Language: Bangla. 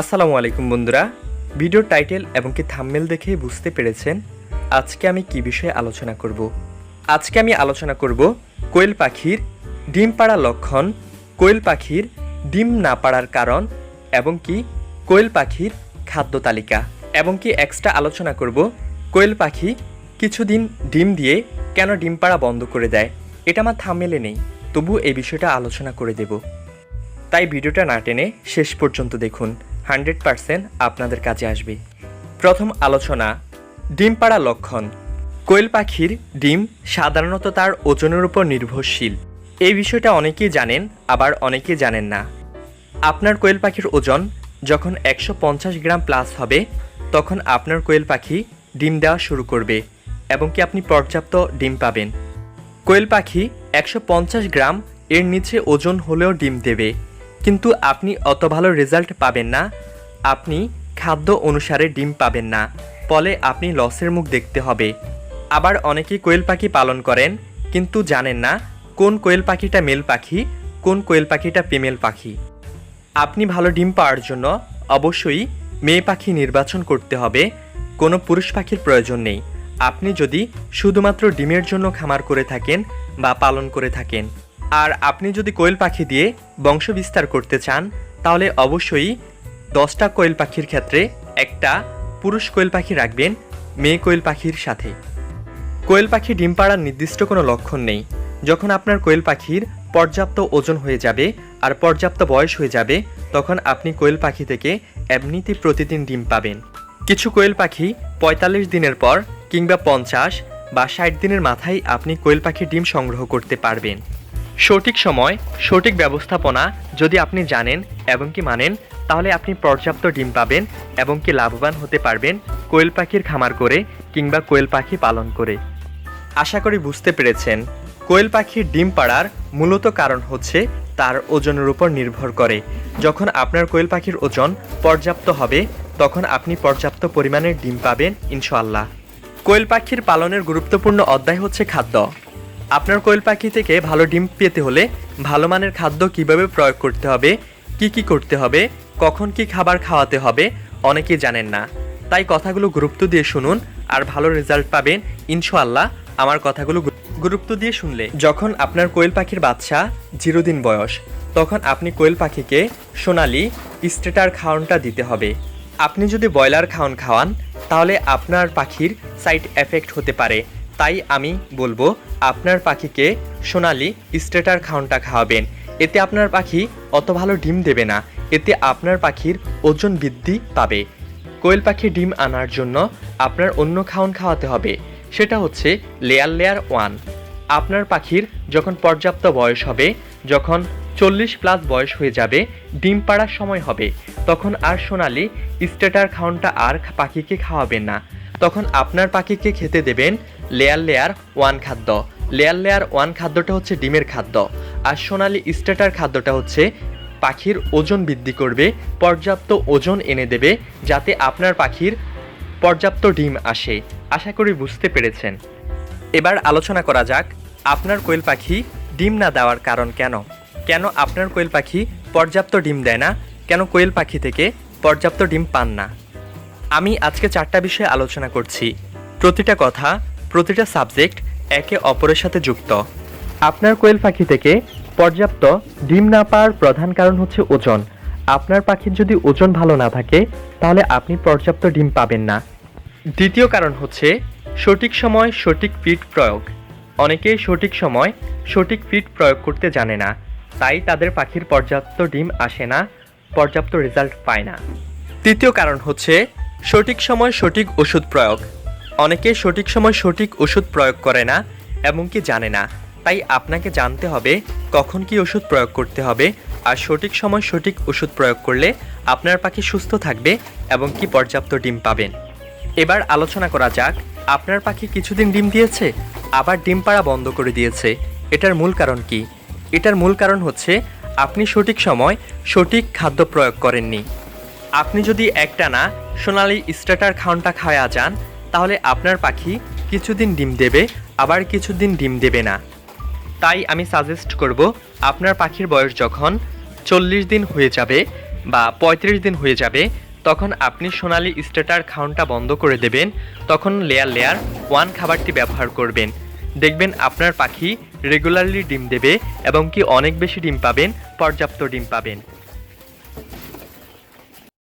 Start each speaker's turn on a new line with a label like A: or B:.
A: আসসালামু আলাইকুম বন্ধুরা। ভিডিওর টাইটেল এবং কি থাম্বনেল দেখে বুঝতে পেরেছেন আজকে আমি কি বিষয়ে আলোচনা করব? আজকে আমি আলোচনা করব কোয়েল পাখির ডিম পাড়া লক্ষণ, কোয়েল পাখির ডিম না পাড়ার কারণ এবং কি কোয়েল পাখির খাদ্য তালিকা এবং কি এক্সট্রা আলোচনা করব কোয়েল পাখি কিছুদিন ডিম দিয়ে কেন ডিম পাড়া বন্ধ করে দেয়, এটা আমার থাম্বনেলে নেই তবু এই বিষয়টা আলোচনা করে দেবো। তাই ভিডিওটা না টেনে শেষ পর্যন্ত দেখুন। হান্ড্রেড পারসেন্ট আপনাদের কাজে আসবে। প্রথম আলোচনা ডিম পাড়া লক্ষণ। কোয়েল পাখির ডিম সাধারণত তার ওজনের উপর নির্ভরশীল। এই বিষয়টা অনেকেই জানেন, আবার অনেকেই জানেন না। আপনার কোয়েল পাখির ওজন যখন একশো পঞ্চাশ গ্রাম প্লাস হবে, তখন আপনার কোয়েল পাখি ডিম দেওয়া শুরু করবে এবং কি আপনি পর্যাপ্ত ডিম পাবেন। কোয়েল পাখি একশো পঞ্চাশ গ্রাম এর নিচে ওজন হলেও ডিম দেবে। কিন্তু আপনি অত ভালো রেজাল্ট পাবেন না। আপনি খাদ্য অনুসারে ডিম পাবেন না। ফলে আপনি লসের মুখ দেখতে হবে। আবার অনেকেই কোয়েল পাখি পালন করেন, কিন্তু জানেন না কোন কোয়েল পাখিটা মেল পাখি, কোন কোয়েল পাখিটা ফিমেল পাখি। আপনি ভালো ডিম পাওয়ার জন্য অবশ্যই মেয়ে পাখি নির্বাচন করতে হবে। কোনো পুরুষ পাখির প্রয়োজন নেই। আপনি যদি শুধুমাত্র ডিমের জন্য খামার করে থাকেন বা পালন করে থাকেন আর আপনি যদি কোয়েল পাখি দিয়ে বংশ বিস্তার করতে চান, তাহলে অবশ্যই দশটা কোয়েল পাখির ক্ষেত্রে একটা পুরুষ কোয়েল পাখি রাখবেন, মেয়ে কোয়েল পাখির সাথে। কোয়েল পাখি ডিম পাড়ার নির্দিষ্ট কোনো লক্ষণ নেই। যখন আপনার কোয়েল পাখির পর্যাপ্ত ওজন হয়ে যাবে আর পর্যাপ্ত বয়স হয়ে যাবে, তখন আপনি কোয়েল পাখি থেকে এমনিতে প্রতিদিন ডিম পাবেন। কিছু কোয়েল পাখি পঁয়তাল্লিশ দিনের পর কিংবা পঞ্চাশ বা ষাট দিনের মাথায় আপনি কোয়েল পাখির ডিম সংগ্রহ করতে পারবেন। সঠিক সময়, সঠিক ব্যবস্থাপনা যদি আপনি জানেন এবং কি মানেন, তাহলে আপনি পর্যাপ্ত ডিম পাবেন এবং কি লাভবান হতে পারবেন কোয়েল পাখির খামার করে কিংবা কোয়েল পাখি পালন করে। আশা করি বুঝতে পেরেছেন, কোয়েল পাখির ডিম পাড়ার মূলত কারণ হচ্ছে তার ওজনের উপর নির্ভর করে। যখন আপনার কোয়েল পাখির ওজন পর্যাপ্ত হবে, তখন আপনি পর্যাপ্ত পরিমাণের ডিম পাবেন, ইনশাআল্লাহ। কোয়েল পাখির পালনের গুরুত্বপূর্ণ অধ্যায় হচ্ছে খাদ্য। আপনার কোয়েল পাখি থেকে ভালো ডিম পেতে হলে ভালো মানের খাদ্য কীভাবে প্রয়োগ করতে হবে, কি কি করতে হবে, কখন কি খাবার খাওয়াতে হবে, অনেকেই জানেন না। তাই কথাগুলো গুরুত্ব দিয়ে শুনুন আর ভালো রেজাল্ট পাবেন ইনশাআল্লাহ আমার কথাগুলো গুরুত্ব দিয়ে শুনলে। যখন আপনার কোয়েল পাখির বাচ্চা জিরো দিন বয়স, তখন আপনি কোয়েল পাখিকে সোনালি স্টেটার খাওয়ানটা দিতে হবে। আপনি যদি ব্রয়লার খাওয়ান খাওয়ান, তাহলে আপনার পাখির সাইড এফেক্ট হতে পারে। তাই আমি বলব, আপনার পাখিকে সোনালি স্টেটার খাওয়ানটা খাওয়াবেন। এতে আপনার পাখি অত ভালো ডিম দেবে না। এতে আপনার পাখির ওজন বৃদ্ধি পাবে। কোয়েল পাখি ডিম আনার জন্য আপনার অন্য খাওয়ান খাওয়াতে হবে। সেটা হচ্ছে লেয়ার লেয়ার ওয়ান। আপনার পাখির যখন পর্যাপ্ত বয়স হবে, যখন চল্লিশ প্লাস বয়স হয়ে যাবে, ডিম পাড়ার সময় হবে, তখন আর সোনালি স্টেটার খাওয়ানটা আর পাখিকে খাওয়াবেন না। তখন আপনার পাখিকে খেতে দেবেন লেয়ার লেয়ার ওয়ান খাদ্য। লেয়ার লেয়ার ওয়ান খাদ্যটা হচ্ছে ডিমের খাদ্য। আর সোনালি স্টেটার খাদ্যটা হচ্ছে পাখির ওজন বৃদ্ধি করবে, পর্যাপ্ত ওজন এনে দেবে যাতে আপনার পাখির পর্যাপ্ত ডিম আসে। আশা করি বুঝতে পেরেছেন। এবার আলোচনা করা যাক, আপনার কোয়েল পাখি ডিম না দেওয়ার কারণ কেন? কেন আপনার কোয়েল পাখি পর্যাপ্ত ডিম দেয় না? কেন কোয়েল পাখি থেকে পর্যাপ্ত ডিম পান না? আমি আজকে চারটা বিষয়ে আলোচনা করছি। প্রতিটা কথা, প্রতিটা সাবজেক্ট একে অপরের সাথে যুক্ত। আপনার কোয়েল পাখি থেকে পর্যাপ্ত ডিম না পাওয়ার প্রধান কারণ হচ্ছে ওজন। আপনার পাখির যদি ওজন ভালো না থাকে, তাহলে আপনি পর্যাপ্ত ডিম পাবেন না। দ্বিতীয় কারণ হচ্ছে সঠিক সময় সঠিক ফিড প্রয়োগ। অনেকেই সঠিক সময় সঠিক ফিড প্রয়োগ করতে জানে না, তাই তাদের পাখির পর্যাপ্ত ডিম আসে না, পর্যাপ্ত রেজাল্ট পায় না। তৃতীয় কারণ হচ্ছে সঠিক সময় সঠিক ওষুধ প্রয়োগ। অনেকে সঠিক সময় সঠিক ওষুধ প্রয়োগ করে না, এমনকি জানে না। তাই আপনাকে জানতে হবে কখন কি ওষুধ প্রয়োগ করতে হবে আর সঠিক সময় সঠিক ওষুধ প্রয়োগ করলে আপনার পাখি সুস্থ থাকবে এবং কি পর্যাপ্ত ডিম পাবেন। এবার আলোচনা করা যাক, আপনার পাখি কিছুদিন ডিম দিয়েছে, আবার ডিম পাড়া বন্ধ করে দিয়েছে। এটার মূল কারণ কি? এটার মূল কারণ হচ্ছে আপনি সঠিক সময় সঠিক খাদ্য প্রয়োগ করেননি। আপনি যদি একটানা সোনালি স্টার্টার খাওয়ানটা খাওয়া যান, তাহলে আপনার পাখি কিছুদিন ডিম দেবে, আবার কিছুদিন ডিম দেবে না। তাই আমি সাজেস্ট করব, আপনার পাখির বয়স যখন চল্লিশ দিন হয়ে যাবে বা পঁয়ত্রিশ দিন হয়ে যাবে, তখন আপনি সোনালি স্টেটার খাওয়ানটা বন্ধ করে দেবেন, তখন লেয়ার লেয়ার ওয়ান খাবারটি ব্যবহার করবেন। দেখবেন আপনার পাখি রেগুলারলি ডিম দেবে এবং কি অনেক বেশি ডিম পাবেন, পর্যাপ্ত ডিম পাবেন।